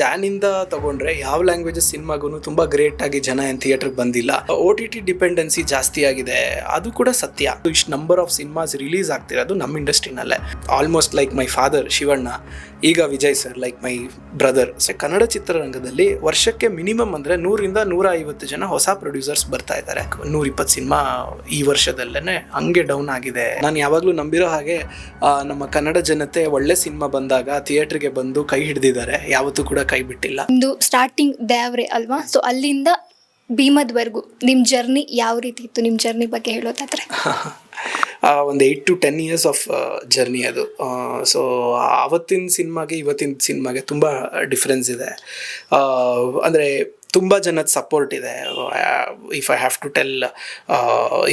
ಜಾನಿಂದ ತಗೊಂಡ್ರೆ ಯಾವ ಲ್ಯಾಂಗ್ವೇಜಸ್ ಸಿನಿಮಾಗೂ ತುಂಬ ಗ್ರೇಟ್ ಆಗಿ ಜನ ಏನು ಥಿಯೇಟರ್ಗೆ ಬಂದಿಲ್ಲ. ಓ ಟಿ ಟಿ ಡಿಪೆಂಡೆನ್ಸಿ ಜಾಸ್ತಿ ಆಗಿದೆ. ಅದು ಕೂಡ ಸತ್ಯ. ಇಷ್ಟು ನಂಬರ್ ಆಫ್ ಸಿನಿಮಾಸ್ ರಿಲೀಸ್ ಆಗ್ತಿರೋದು ನಮ್ಮ ಇಂಡಸ್ಟ್ರಿನಲ್ಲೇ almost like my father Shivanna, ಈಗ Vijay sir like my brother so Kannada ಚಿತ್ರರಂಗದಲ್ಲಿ ವರ್ಷಕ್ಕೆ ಮಿನಿಮಮ್ ಅಂದರೆ ನೂರಿಂದ ನೂರ ಐವತ್ತು ಜನ ಹೊಸ ಪ್ರೊಡ್ಯೂಸರ್ಸ್ ಬರ್ತಾ ಇದ್ದಾರೆ. ನೂರ ಇಪ್ಪತ್ತು ಸಿನಿಮಾ ಈ ವರ್ಷದಲ್ಲೇನೆ ಹಂಗೆ ಡೌನ್ ಆಗಿದೆ. ನಾನು ಯಾವಾಗಲೂ ನಂಬಿರೋ ಹಾಗೆ ನಮ್ಮ ಕನ್ನಡ ಜನತೆ ಒಳ್ಳೆ ಸಿನಿಮಾ ಬಂದಾಗ ಥಿಯೇಟ್ರಿಗೆ ಬಂದು ಕೈ ಹಿಡ್ದಿದ್ದಾರೆ. ಯಾವತ್ತೂ ಕೂಡ ಕೈ ಬಿಟ್ಟಿಲ್ಲ. ನಿಮ್ದು ಸ್ಟಾರ್ಟಿಂಗ್ ದೇವ್ರೆ ಅಲ್ವಾ? ಸೊ ಅಲ್ಲಿಂದ ಭೀಮದ್ವರೆಗೂ ನಿಮ್ಮ ಜರ್ನಿ ಯಾವ ರೀತಿ ಇತ್ತು? ನಿಮ್ಮ ಜರ್ನಿ ಬಗ್ಗೆ ಹೇಳೋದಾದ್ರೆ. ಒಂದು eight to ten years of journey ಅದು. ಸೊ ಆವತ್ತಿನ ಸಿನಿಮಾಗೆ ಇವತ್ತಿನ ಸಿನಿಮಾಗೆ ತುಂಬ ಡಿಫ್ರೆನ್ಸ್ ಇದೆ. ಅಂದರೆ ತುಂಬ ಜನದ ಸಪೋರ್ಟ್ ಇದೆ. If I have to tell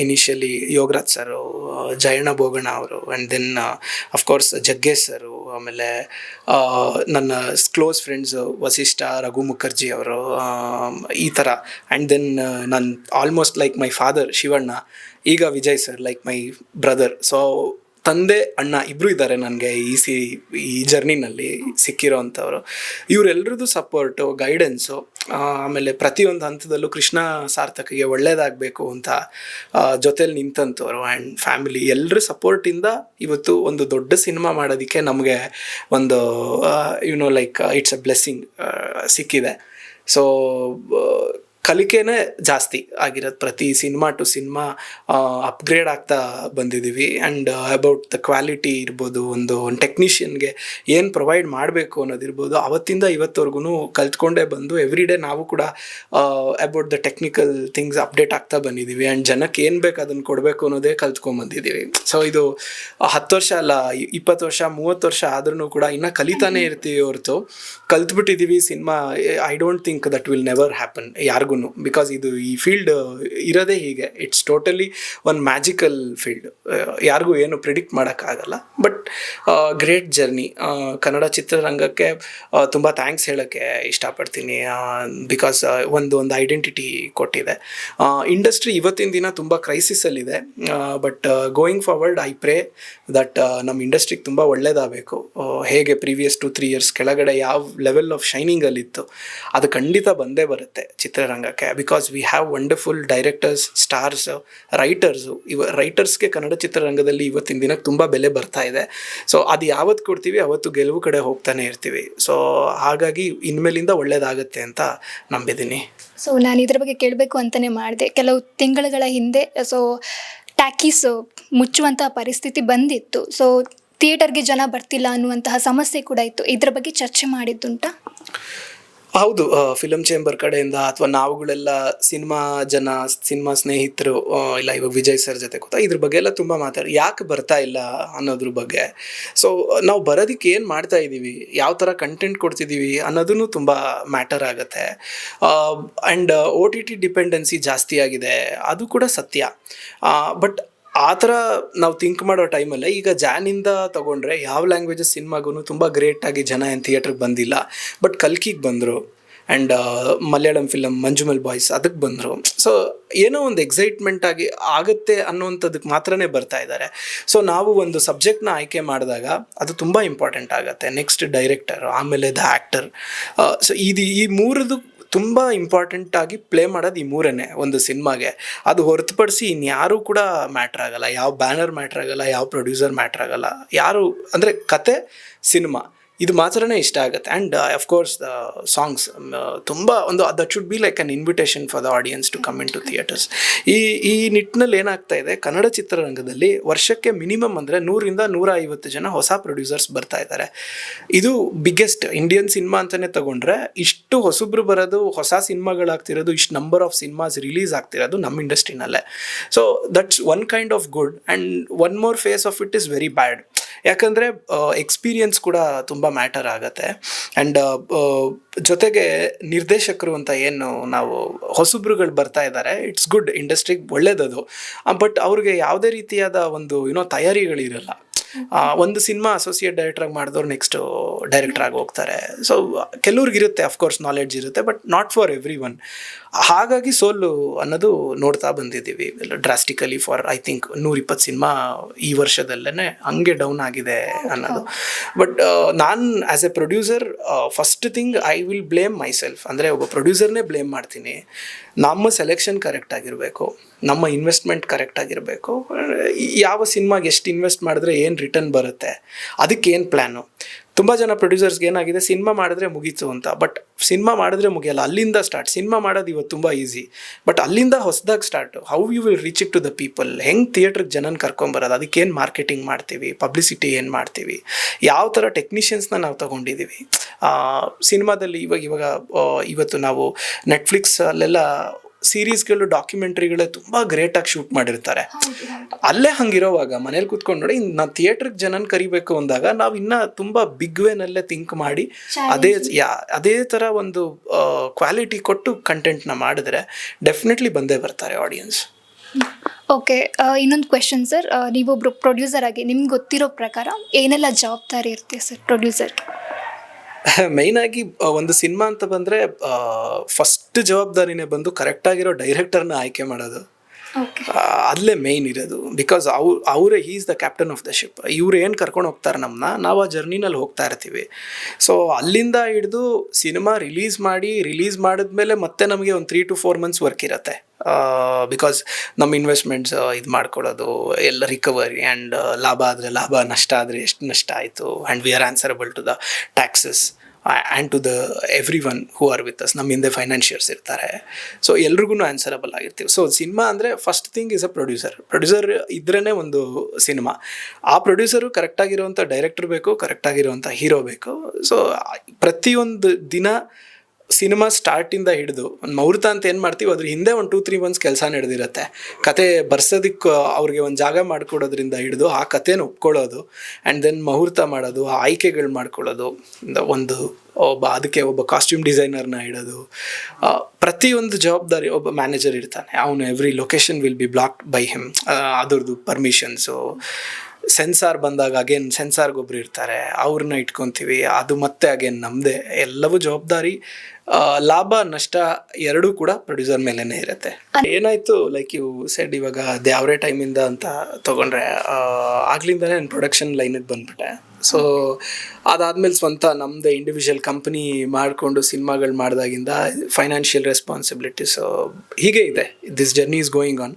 initially Yogaraj sir Jayanna Boganna ಅವರು and then of course Jaggesh sir ಆಮೇಲೆ ನನ್ನ ಕ್ಲೋಸ್ ಫ್ರೆಂಡ್ಸು ವಸಿಷ್ಠ ರಘು ಮುಖರ್ಜಿ ಅವರು ಈ ಥರ ಆ್ಯಂಡ್ ದೆನ್ ನನ್ನ almost like my father Shivanna, ಈಗ Vijay sir like my brother so ತಂದೆ, ಅಣ್ಣ ಇಬ್ಬರು ಇದ್ದಾರೆ ನನಗೆ ಈ ಸಿ, ಈ ಜರ್ನಿನಲ್ಲಿ ಸಿಕ್ಕಿರೋ ಅಂಥವ್ರು. ಇವರೆಲ್ಲರದ್ದು ಸಪೋರ್ಟು ಗೈಡೆನ್ಸು ಆಮೇಲೆ ಪ್ರತಿಯೊಂದು ಹಂತದಲ್ಲೂ ಕೃಷ್ಣ ಸಾರ್ಥಕಿಗೆ ಒಳ್ಳೇದಾಗಬೇಕು ಅಂತ ಜೊತೇಲಿ ನಿಂತಂಥವ್ರು ಆ್ಯಂಡ್ ಫ್ಯಾಮಿಲಿ ಎಲ್ಲರ ಸಪೋರ್ಟಿಂದ ಇವತ್ತು ಒಂದು ದೊಡ್ಡ ಸಿನಿಮಾ ಮಾಡೋದಕ್ಕೆ ನಮಗೆ ಒಂದು you know like it's a blessing ಸಿಕ್ಕಿದೆ. ಸೊ ಕಲಿಕೆನೇ ಜಾಸ್ತಿ ಆಗಿರೋದು ಪ್ರತಿ ಸಿನಿಮಾ ಟು ಸಿನಿಮಾ ಅಪ್ಗ್ರೇಡ್ ಆಗ್ತಾ ಬಂದಿದ್ದೀವಿ ಆ್ಯಂಡ್ ಅಬೌಟ್ ದ ಕ್ವಾಲಿಟಿ ಇರ್ಬೋದು, ಒಂದು ಒಂದು ಟೆಕ್ನಿಷಿಯನ್ಗೆ ಏನು ಪ್ರೊವೈಡ್ ಮಾಡಬೇಕು ಅನ್ನೋದಿರ್ಬೋದು, ಅವತ್ತಿಂದ ಇವತ್ತವರೆಗೂ ಕಲ್ತ್ಕೊಂಡೇ ಬಂದು ಎವ್ರಿ ಡೇ ನಾವು ಕೂಡ about the technical things update ಆಗ್ತಾ ಬಂದಿದ್ದೀವಿ ಆ್ಯಂಡ್ ಜನಕ್ಕೆ ಏನು ಬೇಕು ಅದನ್ನು ಕೊಡಬೇಕು ಅನ್ನೋದೇ ಕಲ್ತ್ಕೊಂಡ್ಬಂದಿದ್ದೀವಿ ಸೊ ಇದು ಹತ್ತು ವರ್ಷ ಅಲ್ಲ ಇಪ್ಪತ್ತು ವರ್ಷ, ಮೂವತ್ತು ವರ್ಷ ಆದ್ರೂ ಕೂಡ ಇನ್ನೂ ಕಲಿತಾನೇ ಇರ್ತೀವಿ ಹೊರತು. ಕಲ್ತ್ಬಿಟ್ಟಿದ್ದೀವಿ cinema I don't think that will never happen ಯಾರಿಗೂ ಬಿಕಾಸ್ ಇದು ಈ ಫೀಲ್ಡ್ ಇರೋದೇ ಹೀಗೆ. It's totally one magical field ಯಾರಿಗೂ ಏನು ಪ್ರಿಡಿಕ್ಟ್ ಮಾಡೋಕ್ಕಾಗಲ್ಲ. ಬಟ್ ಗ್ರೇಟ್ ಜರ್ನಿ ಕನ್ನಡ ಚಿತ್ರರಂಗಕ್ಕೆ ತುಂಬ ಥ್ಯಾಂಕ್ಸ್ ಹೇಳೋಕ್ಕೆ ಇಷ್ಟಪಡ್ತೀನಿ. ಬಿಕಾಸ್ ಒಂದು ಒಂದು ಐಡೆಂಟಿಟಿ ಕೊಟ್ಟಿದೆ. ಇಂಡಸ್ಟ್ರಿ ಇವತ್ತಿನ ದಿನ ತುಂಬ ಕ್ರೈಸಿಸಲ್ಲಿದೆ but going forward I pray that ನಮ್ಮ ಇಂಡಸ್ಟ್ರಿಗೆ ತುಂಬ ಒಳ್ಳೇದಾಗಬೇಕು. ಹೇಗೆ ಪ್ರೀವಿಯಸ್ ಟು ತ್ರೀ ಇಯರ್ಸ್ ಕೆಳಗಡೆ ಯಾವ ಲೆವೆಲ್ ಆಫ್ ಶೈನಿಂಗಲ್ಲಿತ್ತು ಅದು ಖಂಡಿತ ಬಂದೇ ಬರುತ್ತೆ ಚಿತ್ರರಂಗಕ್ಕೆ because we have wonderful directors stars writers ಇವ ರೈಟರ್ಸ್ಗೆ ಕನ್ನಡ ಚಿತ್ರರಂಗದಲ್ಲಿ ಇವತ್ತಿನ ದಿನಕ್ಕೆ ತುಂಬ ಬೆಲೆ ಬರ್ತಾ ಇದೆ. ಸೊ ಅದು ಯಾವತ್ತು ಕೊಡ್ತೀವಿ, ಅವತ್ತು ಗೆಲುವು ಕಡೆ ಹೋಗ್ತಾನೆ ಇರ್ತೀವಿ. ಸೊ ಹಾಗಾಗಿ ಇನ್ಮೇಲಿಂದ ಒಳ್ಳೇದಾಗತ್ತೆ ಅಂತ ನಂಬಿದ್ದೀನಿ. ಸೊ ನಾನು ಇದ್ರ ಬಗ್ಗೆ ಕೇಳಬೇಕು ಅಂತಲೇ ಮಾಡಿದೆ. ಕೆಲವು ತಿಂಗಳುಗಳ ಹಿಂದೆ ಸೊ ಟ್ಯಾಕೀಸ್ ಮುಚ್ಚುವಂಥ ಪರಿಸ್ಥಿತಿ ಬಂದಿತ್ತು. ಸೊ ಥಿಯೇಟರ್ಗೆ ಜನ ಬರ್ತಿಲ್ಲ ಅನ್ನುವಂತಹ ಸಮಸ್ಯೆ ಕೂಡ ಇತ್ತು. ಇದ್ರ ಬಗ್ಗೆ ಚರ್ಚೆ ಮಾಡಿದ್ದುಂಟಾ? ಹೌದು ಫಿಲಮ್ ಚೇಂಬರ್ ಕಡೆಯಿಂದ ಅಥವಾ ನಾವುಗಳೆಲ್ಲ ಸಿನಿಮಾ ಜನ ಸಿನಿಮಾ ಸ್ನೇಹಿತರು ಇಲ್ಲ ಇವಾಗ ವಿಜಯ್ ಸರ್ ಜೊತೆ ಕೂತ ಇದ್ರ ಬಗ್ಗೆ ಎಲ್ಲ ತುಂಬ ಮಾತಾಡಿ, ಯಾಕೆ ಬರ್ತಾ ಇಲ್ಲ ಅನ್ನೋದ್ರ ಬಗ್ಗೆ. ಸೊ ನಾವು ಬರೋದಕ್ಕೆ ಏನು ಮಾಡ್ತಾ ಇದ್ದೀವಿ, ಯಾವ ಥರ ಕಂಟೆಂಟ್ ಕೊಡ್ತಿದ್ದೀವಿ ಅನ್ನೋದನ್ನು ತುಂಬ ಮ್ಯಾಟರ್ ಆಗುತ್ತೆ. And O T T dependency ಜಾಸ್ತಿ ಆಗಿದೆ, ಅದು ಕೂಡ ಸತ್ಯ. ಬಟ್ ಆ ಥರ ನಾವು ಥಿಂಕ್ ಮಾಡೋ ಟೈಮಲ್ಲೇ ಈಗ ಜಾನಿಂದ ತಗೊಂಡ್ರೆ ಯಾವ ಲ್ಯಾಂಗ್ವೇಜಸ್ ಸಿನಿಮಾಗೂ ತುಂಬ ಆಗಿ ಜನ ಏನು ಥಿಯೇಟ್ರಿಗೆ ಬಂದಿಲ್ಲ. ಬಟ್ ಕಲ್ಕಿಗೆ ಬಂದರು and Malayalam film Manjummel boys ಅದಕ್ಕೆ ಬಂದರು. ಸೊ ಏನೋ ಒಂದು ಎಕ್ಸೈಟ್ಮೆಂಟ್ ಆಗಿ ಆಗುತ್ತೆ ಅನ್ನೋವಂಥದ್ದಕ್ಕೆ ಮಾತ್ರನೇ ಬರ್ತಾ ಇದ್ದಾರೆ ಸೊ ನಾವು ಒಂದು ಸಬ್ಜೆಕ್ಟ್ನ ಆಯ್ಕೆ ಮಾಡಿದಾಗ ಅದು ತುಂಬ ಇಂಪಾರ್ಟೆಂಟ್ ಆಗುತ್ತೆ. ನೆಕ್ಸ್ಟ್ ಡೈರೆಕ್ಟರ್ ಆಮೇಲೆ ದ ಆ್ಯಕ್ಟರ್ ಸೊ ಇದು ಈ ಮೂರದು ತುಂಬ ಇಂಪಾರ್ಟೆಂಟ್ ಆಗಿ ಪ್ಲೇ ಮಾಡೋದು ಈ ಮೂರನೇ ಒಂದು ಸಿನಿಮಾಗೆ. ಅದು ಹೊರತುಪಡಿಸಿ ಇನ್ಯಾರೂ ಕೂಡ ಮ್ಯಾಟ್ರ್ ಆಗಲ್ಲ. ಯಾವ ಬ್ಯಾನರ್ ಮ್ಯಾಟ್ರ್ ಆಗಲ್ಲ, ಯಾವ ಪ್ರೊಡ್ಯೂಸರ್ ಮ್ಯಾಟ್ರ್ ಆಗಲ್ಲ. ಯಾರು ಅಂದರೆ ಕತೆ, ಸಿನಿಮಾ. ಇದು ಮಾತ್ರನೇ ಇಷ್ಟ ಆಗುತ್ತೆ. ಆ್ಯಂಡ್ ಅಫ್ಕೋರ್ಸ್ ದ ಸಾಂಗ್ಸ್ ತುಂಬ ಒಂದು that should be like an invitation for the audience to come in to theatres ಈ ಈ ನಿಟ್ಟಿನಲ್ಲಿ ಏನಾಗ್ತಾ ಇದೆ, ಕನ್ನಡ ಚಿತ್ರರಂಗದಲ್ಲಿ ವರ್ಷಕ್ಕೆ ಮಿನಿಮಮ್ ಅಂದರೆ ನೂರಿಂದ ನೂರ ಐವತ್ತು ಜನ ಹೊಸ ಪ್ರೊಡ್ಯೂಸರ್ಸ್ ಬರ್ತಾ ಇದ್ದಾರೆ. ಇದು ಬಿಗ್ಗೆಸ್ಟ್ ಇಂಡಿಯನ್ ಸಿನಿಮಾ ಅಂತಲೇ ತಗೊಂಡ್ರೆ, ಇಷ್ಟು ಹೊಸಬ್ರು ಬರೋದು, ಹೊಸ ಸಿನಿಮಾಗಳಾಗ್ತಿರೋದು ಇಷ್ಟು ನಂಬರ್ ಆಫ್ ಸಿನಿಮಾಸ್ ರಿಲೀಸ್ ಆಗ್ತಿರೋದು ನಮ್ಮ ಇಂಡಸ್ಟ್ರಿನಲ್ಲೇ so that's one kind of good and one more phase of it is very bad ಯಾಕಂದರೆ ಎಕ್ಸ್ಪೀರಿಯನ್ಸ್ ಕೂಡ ತುಂಬ ಮ್ಯಾಟರ್ ಆಗುತ್ತೆ. ಆ್ಯಂಡ್ ಜೊತೆಗೆ ನಿರ್ದೇಶಕರು ಅಂತ ಏನು ನಾವು ಹೊಸಬ್ರುಗಳು ಬರ್ತಾ ಇದ್ದಾರೆ ಇಟ್ಸ್ ಗುಡ್ ಇಂಡಸ್ಟ್ರಿಗೆ ಒಳ್ಳೇದದು. ಬಟ್ ಅವ್ರಿಗೆ ಯಾವುದೇ ರೀತಿಯಾದ ಒಂದು ಏನೋ ತಯಾರಿಗಳಿರಲ್ಲ ಒಂದು ಸಿನಿಮಾ ಅಸೋಸಿಯೇಟ್ ಡೈರೆಕ್ಟರ್ ಆಗಿ ಮಾಡಿದವ್ರು ನೆಕ್ಸ್ಟ್ ಡೈರೆಕ್ಟರ್ ಆಗಿ ಹೋಗ್ತಾರೆ. ಸೊ ಕೆಲವ್ರಿಗಿರುತ್ತೆ ಅಫ್ಕೋರ್ಸ್ ನಾಲೆಡ್ಜ್ ಇರುತ್ತೆ but not for every one ಹಾಗಾಗಿ ಸೋಲು ಅನ್ನೋದು ನೋಡ್ತಾ ಬಂದಿದ್ದೀವಿ. ಡ್ರಾಸ್ಟಿಕಲಿ ಫಾರ್ ಐ ಥಿಂಕ್ ನೂರಿಪ್ಪತ್ತು ಸಿನಿಮಾ ಈ ವರ್ಷದಲ್ಲೇ ಹಂಗೆ ಡೌನ್ ಆಗಿದೆ ಅನ್ನೋದು. ಬಟ್ ನಾನು as a producer first thing I will blame myself ಅಂದರೆ ಒಬ್ಬ ಪ್ರೊಡ್ಯೂಸರ್ನೇ ಬ್ಲೇಮ್ ಮಾಡ್ತೀನಿ. ನಮ್ಮ ಸೆಲೆಕ್ಷನ್ ಕರೆಕ್ಟ್ ಆಗಿರಬೇಕು. ನಮ್ಮ ಇನ್ವೆಸ್ಟ್ಮೆಂಟ್ ಕರೆಕ್ಟ್ ಆಗಿರಬೇಕು. ಯಾವ ಸಿನಿಮಾಗೆ ಎಷ್ಟು ಇನ್ವೆಸ್ಟ್ ಮಾಡಿದ್ರೆ ಏನು ರಿಟರ್ನ್ ಬರುತ್ತೆ? ಅದಕ್ಕೆ ಏನು ಪ್ಲ್ಯಾನು ತುಂಬ ಜನ ಪ್ರೊಡ್ಯೂಸರ್ಸ್ಗೆ ಏನಾಗಿದೆ ಸಿನಿಮಾ ಮಾಡಿದ್ರೆ ಮುಗೀತು ಅಂತ. ಬಟ್ ಸಿನಿಮಾ ಮಾಡಿದ್ರೆ ಮುಗಿಯಲ್ಲ. ಅಲ್ಲಿಂದ ಸ್ಟಾರ್ಟ್ ಸಿನಿಮಾ ಮಾಡೋದು ಇವತ್ತು ತುಂಬ ಈಸಿ ಬಟ್ ಅಲ್ಲಿಂದ ಹೊಸದಾಗಿ start how you will reach it to the people ಹೆಂಗೆ ಥಿಯೇಟ್ರಿಗೆ ಜನನ ಕರ್ಕೊಂಬರೋದು ಅದಕ್ಕೇನು ಮಾರ್ಕೆಟಿಂಗ್ ಮಾಡ್ತೀವಿ? ಪಬ್ಲಿಸಿಟಿ ಏನು ಮಾಡ್ತೀವಿ? ಯಾವ ಥರ ಟೆಕ್ನಿಷಿಯನ್ಸ್ನ ನಾವು ತಗೊಂಡಿದ್ದೀವಿ ಸಿನಿಮಾದಲ್ಲಿ ಇವಾಗ ಇವಾಗ ಇವತ್ತು ನಾವು ನೆಟ್ಫ್ಲಿಕ್ಸ್ ಅಲ್ಲೆಲ್ಲ ಸೀರೀಸ್ಗಳು ಡಾಕ್ಯುಮೆಂಟ್ರಿಗಳೇ ತುಂಬ ಆಗಿ ಶೂಟ್ ಮಾಡಿರ್ತಾರೆ. ಅಲ್ಲೇ ಹಂಗಿರೋವಾಗ ಮನೇಲಿ ಕುತ್ಕೊಂಡು ನೋಡಿ ನಾವು ಥಿಯೇಟ್ರಿಗೆ ಜನನ ಕರಿಬೇಕು ಅಂದಾಗ ನಾವು ಇನ್ನ ತುಂಬಾ ಬಿಗ್ ವೇನಲ್ಲೇ ಥಿಂಕ್ ಮಾಡಿ ಅದೇ ಯಾ ಅದೇ ತರ ಒಂದು ಕ್ವಾಲಿಟಿ ಕೊಟ್ಟು ಕಂಟೆಂಟ್ನ ಮಾಡಿದ್ರೆ ಡೆಫಿನೆಟ್ಲಿ ಬಂದೇ ಬರ್ತಾರೆ ಆಡಿಯನ್ಸ್ ಓಕೆ ಇನ್ನೊಂದು ಕ್ವೆಶನ್ ಸರ್ ನೀವೊಬ್ರು ಪ್ರೊಡ್ಯೂಸರ್ ಆಗಿ ನಿಮ್ಗೆ ಗೊತ್ತಿರೋ ಪ್ರಕಾರ ಏನೆಲ್ಲ ಜವಾಬ್ದಾರಿ ಇರುತ್ತೆ ಸರ್ ಪ್ರೊಡ್ಯೂಸರ್ಗೆ ಮೈನಾಗಿ ಒಂದು ಸಿನಿಮಾ ಅಂತ ಬಂದರೆ ಫಸ್ಟ್ ಜವಾಬ್ದಾರಿನೇ ಬಂದು ಕರೆಕ್ಟಾಗಿರೋ ಡೈರೆಕ್ಟರ್ನ ಆಯ್ಕೆ ಮಾಡೋದು. ಅಲ್ಲೇ ಮೇನ್ ಇರೋದು. ಬಿಕಾಸ್ ಅವ್ ಅವರೇ is the captain of the ship ಇವ್ರು ಏನು ಕರ್ಕೊಂಡು ಹೋಗ್ತಾರೆ ನಮ್ಮನ್ನ ನಾವು ಆ ಜರ್ನಿನಲ್ಲಿ ಹೋಗ್ತಾ ಇರ್ತೀವಿ. ಸೊ ಅಲ್ಲಿಂದ ಹಿಡಿದು ಸಿನಿಮಾ ರಿಲೀಸ್ ಮಾಡಿ ರಿಲೀಸ್ ಮಾಡಿದ್ಮೇಲೆ ಮತ್ತೆ ನಮಗೆ ಒಂದು three to four months work ಇರುತ್ತೆ. ಬಿಕಾಸ್ ನಮ್ಮ ಇನ್ವೆಸ್ಟ್ಮೆಂಟ್ಸ್ ಇದು ಮಾಡ್ಕೊಳ್ಳೋದು, ಎಲ್ಲ ರಿಕವರಿ ಆ್ಯಂಡ್ ಲಾಭ ಆದರೆ ಲಾಭ, ನಷ್ಟ ಆದರೆ ಎಷ್ಟು ನಷ್ಟ ಆಯಿತು and we are answerable to the taxes and to the every one who are with us ನಮ್ಮ ಹಿಂದೆ ಫೈನಾನ್ಷಿಯರ್ಸ್ ಇರ್ತಾರೆ. ಸೊ ಎಲ್ರಿಗೂ ಆನ್ಸರಬಲ್ ಆಗಿರ್ತೀವಿ. ಸೊ ಸಿನಿಮಾ ಅಂದರೆ first thing is a producer producer ಇದ್ರೇ ಒಂದು ಸಿನಿಮಾ ಆ ಪ್ರೊಡ್ಯೂಸರು ಕರೆಕ್ಟಾಗಿರುವಂಥ ಡೈರೆಕ್ಟರ್ ಬೇಕು ಕರೆಕ್ಟಾಗಿರುವಂಥ ಹೀರೋ ಬೇಕು. ಸೊ ಪ್ರತಿಯೊಂದು ದಿನ ಸಿನಿಮಾ ಸ್ಟಾರ್ಟಿಂದ ಹಿಡಿದು ಒಂದು ಮುಹೂರ್ತ ಅಂತ ಏನು ಮಾಡ್ತೀವಿ, ಅದ್ರ ಹಿಂದೆ ಒಂದು ಟೂ ತ್ರೀ ಮಂತ್ಸ್ ಕೆಲಸ ನಡೆದಿರುತ್ತೆ. ಕತೆ ಬರ್ಸೋದಕ್ಕೆ ಅವ್ರಿಗೆ ಒಂದು ಜಾಗ ಮಾಡಿಕೊಡೋದ್ರಿಂದ ಹಿಡಿದು ಆ ಕಥೆನ ಒಪ್ಕೊಳ್ಳೋದು ಆ್ಯಂಡ್ ದೆನ್ ಮುಹೂರ್ತ ಮಾಡೋದು ಆಯ್ಕೆಗಳು ಮಾಡ್ಕೊಳ್ಳೋದು ಒಂದು, ಒಬ್ಬ, ಅದಕ್ಕೆ ಒಬ್ಬ ಕಾಸ್ಟ್ಯೂಮ್ ಡಿಸೈನರ್ನ ಇಡೋದು ಪ್ರತಿಯೊಂದು ಜವಾಬ್ದಾರಿ ಒಬ್ಬ ಮ್ಯಾನೇಜರ್ ಇರ್ತಾನೆ. ಅವನು every location will be blocked by him ಅದ್ರದ್ದು ಪರ್ಮಿಷನ್ಸು ಸೆನ್ಸಾರ್ ಬಂದಾಗ ಅಗೇನ್ ಸೆನ್ಸಾರ್ಗೊಬ್ರು ಇರ್ತಾರೆ ಅವ್ರನ್ನ ಇಟ್ಕೊತೀವಿ, ಅದು ಮತ್ತೆ ಅಗೇನ್ ನಮ್ಮದೇ ಎಲ್ಲವೂ ಜವಾಬ್ದಾರಿ ಲಾಭ ನಷ್ಟ ಎರಡೂ ಕೂಡ ಪ್ರೊಡ್ಯೂಸರ್ ಮೇಲೇನೆ ಇರುತ್ತೆ. ಏನಾಯ್ತು ಲೈಕ್ ಇವು ಸೆಡ್ ಇವಾಗ ಅದು ಟೈಮ್ ಟೈಮಿಂದ ಅಂತ ತಗೊಂಡ್ರೆ ಆಗ್ಲಿಂದಾನೆ ಆಗ್ಲಿಂದನೇ ನಾನು ಪ್ರೊಡಕ್ಷನ್ ಲೈನಿಗೆ ಬಂದ್ಬಿಟ್ಟೆ. ಸೊ ಅದಾದ್ಮೇಲೆ ಸ್ವಂತ ನಮ್ಮದೇ ಇಂಡಿವಿಜುವಲ್ ಕಂಪ್ನಿ ಮಾಡಿಕೊಂಡು ಸಿನಿಮಾಗಳು ಮಾಡಿದಾಗಿಂದ ಫೈನಾನ್ಷಿಯಲ್ ರೆಸ್ಪಾನ್ಸಿಬಿಲಿಟೀಸ್ ಹೀಗೆ ಇದೆ. This journey is going on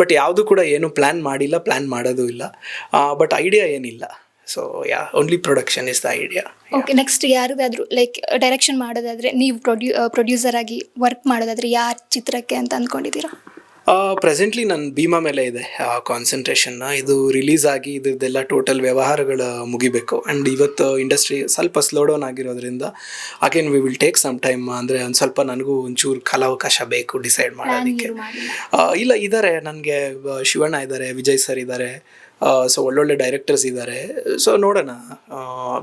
but ಯಾವುದು ಕೂಡ ಏನು ಪ್ಲ್ಯಾನ್ ಮಾಡಿಲ್ಲ ಪ್ಲ್ಯಾನ್ ಮಾಡೋದು ಇಲ್ಲ. ಬಟ್ ಐಡಿಯಾ ಏನಿಲ್ಲ. So ya only production is the idea okay next ಯಾರಿಗಾದ್ರೂ ಲೈಕ್ ಡೈರೆಕ್ಷನ್ ಮಾಡೋದಾದ್ರೆ ನೀವು ಪ್ರೊಡ್ಯೂ ಪ್ರೊಡ್ಯೂಸರ್ ಆಗಿ ವರ್ಕ್ ಮಾಡೋದಾದ್ರೆ ಯಾರ ಚಿತ್ರಕ್ಕೆ ಅಂತ ಅಂದ್ಕೊಂಡಿದ್ದೀರಾ ಪ್ರೆಸೆಂಟ್ಲಿ ನನ್ನ ಭೀಮಾ ಮೇಲೆ ಇದೆ ಕಾನ್ಸಂಟ್ರೇಷನ್ ಇದು ರಿಲೀಸ್ ಆಗಿ ಇದ್ರದ್ದೆಲ್ಲ ಟೋಟಲ್ ವ್ಯವಹಾರಗಳು ಮುಗಿಬೇಕು. ಆ್ಯಂಡ್ ಇವತ್ತು ಇಂಡಸ್ಟ್ರಿ ಸ್ವಲ್ಪ ಸ್ಲೋ ಡೌನ್ ಆಗಿರೋದ್ರಿಂದ again we will take some time ಅಂದರೆ ಒಂದು ಸ್ವಲ್ಪ ನನಗೂ ಒಂಚೂರು ಕಾಲಾವಕಾಶ ಬೇಕು ಡಿಸೈಡ್ ಮಾಡೋದಕ್ಕೆ. ಇಲ್ಲ ಇದ್ದಾರೆ ನನಗೆ ಶಿವಣ್ಣ ಇದ್ದಾರೆ ವಿಜಯ್ ಸರ್ ಇದ್ದಾರೆ ಸೊ ಒಳ್ಳೊಳ್ಳೆ ಡೈರೆಕ್ಟರ್ಸ್ ಇದ್ದಾರೆ ಸೊ ನೋಡೋಣ.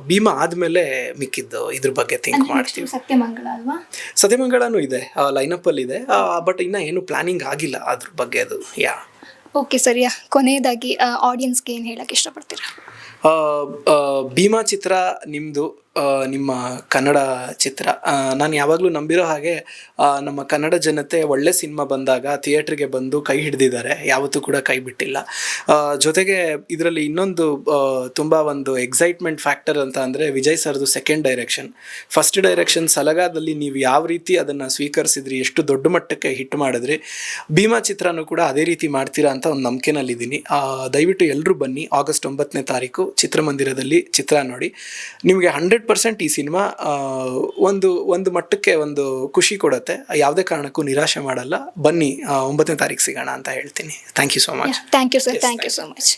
ಭೀಮಾ ಆದಮೇಲೆ ಮಿಕ್ಕಿದ್ದು ಇದ್ರ ಬಗ್ಗೆ ಥಿಂಕ್ ಮಾಡ್ತೀವಿ. ಸತ್ಯಮಂಗಳ ಅಲ್ವಾ? ಸತಿಮಂಗಳನೂ ಇದೆ. ಲೈನಪ್ಪಲ್ಲಿ ಇದೆ. ಬಟ್ ಇನ್ನೂ ಏನು ಪ್ಲಾನಿಂಗ್ ಆಗಿಲ್ಲ ಅದ್ರ ಬಗ್ಗೆ ಅದು. ಯಾ ಓಕೆ ಸರಿಯಾ. ಕೊನೆಯದಾಗಿ ಆಡಿಯನ್ಸ್ಗೆ ಏನು ಹೇಳಕ್ಕೆ ಇಷ್ಟಪಡ್ತೀರಾ? ಭೀಮಾ ಚಿತ್ರ ನಿಮ್ಮದು ನಿಮ್ಮ ಕನ್ನಡ ಚಿತ್ರ. ನಾನು ಯಾವಾಗಲೂ ನಂಬಿರೋ ಹಾಗೆ ನಮ್ಮ ಕನ್ನಡ ಜನತೆ ಒಳ್ಳೆ ಸಿನಿಮಾ ಬಂದಾಗ, ಥಿಯೇಟ್ರಿಗೆ ಬಂದು ಕೈ ಹಿಡ್ದಿದ್ದಾರೆ. ಯಾವತ್ತೂ ಕೂಡ ಕೈ ಬಿಟ್ಟಿಲ್ಲ. ಜೊತೆಗೆ ಇದರಲ್ಲಿ ಇನ್ನೊಂದು ತುಂಬ ಒಂದು ಎಕ್ಸೈಟ್ಮೆಂಟ್ ಫ್ಯಾಕ್ಟರ್ ಅಂತ ಅಂದರೆ ವಿಜಯ್ ಸರ್ದು ಸೆಕೆಂಡ್ ಡೈರೆಕ್ಷನ್ ಫಸ್ಟ್ ಡೈರೆಕ್ಷನ್ ಸಲಗಾದಲ್ಲಿ ನೀವು ಯಾವ ರೀತಿ ಅದನ್ನು ಸ್ವೀಕರಿಸಿದ್ರಿ, ಎಷ್ಟು ದೊಡ್ಡ ಮಟ್ಟಕ್ಕೆ ಹಿಟ್ ಮಾಡಿದ್ರಿ, ಭೀಮಾ ಚಿತ್ರನೂ ಕೂಡ ಅದೇ ರೀತಿ ಮಾಡ್ತೀರಾ ಅಂತ ಒಂದು ನಂಬಿಕೆನಲ್ಲಿದ್ದೀನಿ. ದಯವಿಟ್ಟು ಎಲ್ಲರೂ ಬನ್ನಿ, ಆಗಸ್ಟ್ ಒಂಬತ್ತನೇ ತಾರೀಕು ಚಿತ್ರಮಂದಿರದಲ್ಲಿ ಚಿತ್ರ ನೋಡಿ. ನಿಮಗೆ ಹಂಡ್ರೆಡ್ ಪರ್ಸೆಂಟ್ ಈ ಸಿನಿಮಾ ಒಂದು ಒಂದು ಮಟ್ಟಕ್ಕೆ ಒಂದು ಖುಷಿ ಕೊಡುತ್ತೆ. ಯಾವುದೇ ಕಾರಣಕ್ಕೂ ನಿರಾಶೆ ಮಾಡಲ್ಲ. ಬನ್ನಿ ಒಂಬತ್ತನೇ ತಾರೀಕು ಸಿಗೋಣ ಅಂತ ಹೇಳ್ತೀನಿ. Thank you so much thank you sir thank you so much